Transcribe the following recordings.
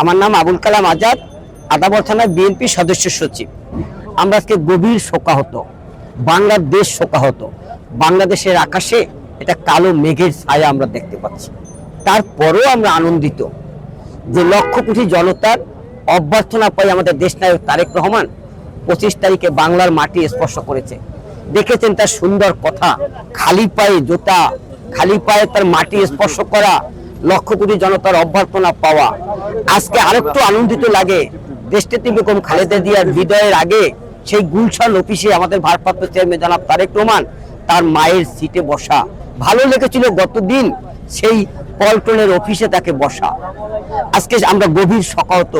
আমার নাম আবুল কালাম আজাদ, আদাবর থানার বিএনপি সদস্য সচিব। আমরা আজকে গভীর শোকাহত, বাংলাদেশ শোকাহত, বাংলাদেশের আকাশে এটা কালো মেঘের ছায়া আমরা দেখতে পাচ্ছি। তারপরেও আমরা আনন্দিত যে লক্ষ কোটি জনতার অভ্যর্থনা পাই আমাদের দেশনায়ক তারেক রহমান পঁচিশ তারিখে বাংলার মাটি স্পর্শ করেছে। দেখেছেন তার সুন্দর কথা, খালি পায়ে জোতা, খালি পায়ে তার মাটি স্পর্শ করা লক্ষ কোটি জনতার অভ্যর্থনা পাওয়া। আজকে আরেকটু আনন্দিত লাগে। দেশটিতে বেগম খালেদা জিয়ার বিদায়ের আগে সেই গুলশান অফিসে আমাদের ভারপ্রাপ্ত চেয়ারম্যান জনাব তারেক রহমান তার মায়ের সিটে বসা। ভালো লেগেছিল গতদিন সেই পল্টনের অফিসে তাকে বসা। আজকে আমরা গভীর শকাহত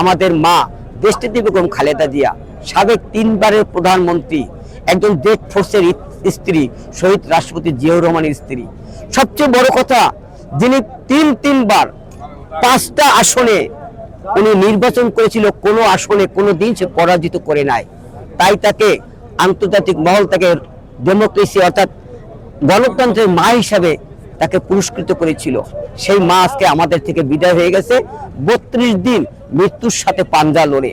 আমাদের মা দেশটিতে বেগম খালেদা জিয়া, সাবেক তিনবারের প্রধানমন্ত্রী, একজন ডেট ফোর্সের স্ত্রী, শহীদ রাষ্ট্রপতি জিয়াউর রহমানের স্ত্রী। সবচেয়ে বড় কথা যিনি তিন তিনবার পাঁচটা আসনে উনি নির্বাচন করেছিল, কোনো আসনে, কোনো দিন সে পরাজিত করে নাই। তাই তাকে আন্তর্জাতিক মহল, তাকে ডেমোক্রেসি অর্থাৎ গণতন্ত্রের মা হিসাবে তাকে পুরস্কৃত করেছিল। সেই মা আজকে আমাদের থেকে বিদায় হয়ে গেছে। বত্রিশ দিন মৃত্যুর সাথে পাঞ্জা লড়ে।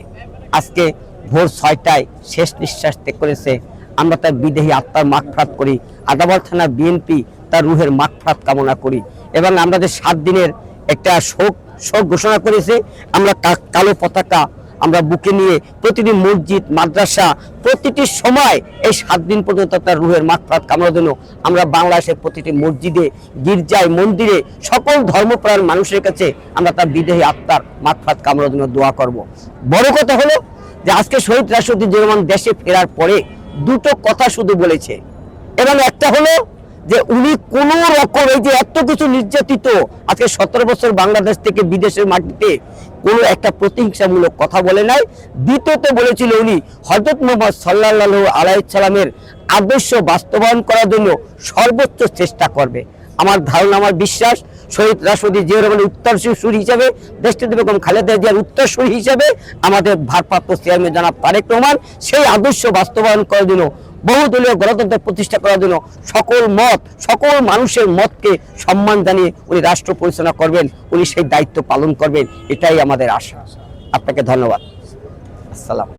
আজকে ভোর ছয়টায় শেষ নিঃশ্বাস ত্যাগ করেছে। আমরা তার বিদেহী আত্মার মাগফরাত করি। আদাবর থানা বিএনপি তার রুহের মাগফরাত কামনা করি। এবং আমাদের সাত দিনের একটা শোক শোক ঘোষণা করেছে, আমরা কালো পতাকা আমরা বুকে নিয়ে প্রতিটি মসজিদ, মাদ্রাসা, প্রতিটি সময় এই সাত দিন পর্যন্ত তার রুহের মাগফরাত কামনার জন্য আমরা বাংলাদেশের প্রতিটি মসজিদে, গির্জায়, মন্দিরে সকল ধর্মপ্রাণ মানুষের কাছে আমরা তার বিদেহী আত্মার মাগফরাত কামনার জন্য দোয়া করব। বড় কথা হলো যে আজকে শহীদ রাষ্ট্রপতি জিয়া দেশে ফেরার পরে দুটো কথা শুধু বলেছে। এবং একটা হলো যে উনি কোন রকম এই যে এত কিছু নির্যাতিত, আজকে সতেরো বছর বাংলাদেশ থেকে বিদেশের মাটিতে কোনো একটা প্রতিহিংসামূলক কথা বলে নাই। দ্বিতীয়ত বলেছিল উনি, হজরত মোহাম্মদ সাল্লাহ আলাইসালামের আদর্শ বাস্তবায়ন করার জন্য সর্বোচ্চ চেষ্টা করবে। আমার ধারণা, আমার বিশ্বাস, শহীদ রাষ্ট্রপতি জিয়া রহমানের উত্তরসূরি হিসাবে দেশটিতে বেগম খালেদা জিয়ার উত্তরসূরি হিসাবে আমাদের ভারপ্রাপ্ত চেয়ারম্যান জানাব তারেক রহমান সেই আদর্শ বাস্তবায়ন করার জন্য বহুদলীয় গণতন্ত্র প্রতিষ্ঠা করার জন্য সকল মত, সকল মানুষের মতকে সম্মান জানিয়ে উনি রাষ্ট্র পরিচালনা করবেন, উনি সেই দায়িত্ব পালন করবেন, এটাই আমাদের আশা। আপনাকে ধন্যবাদ। আসসালাম।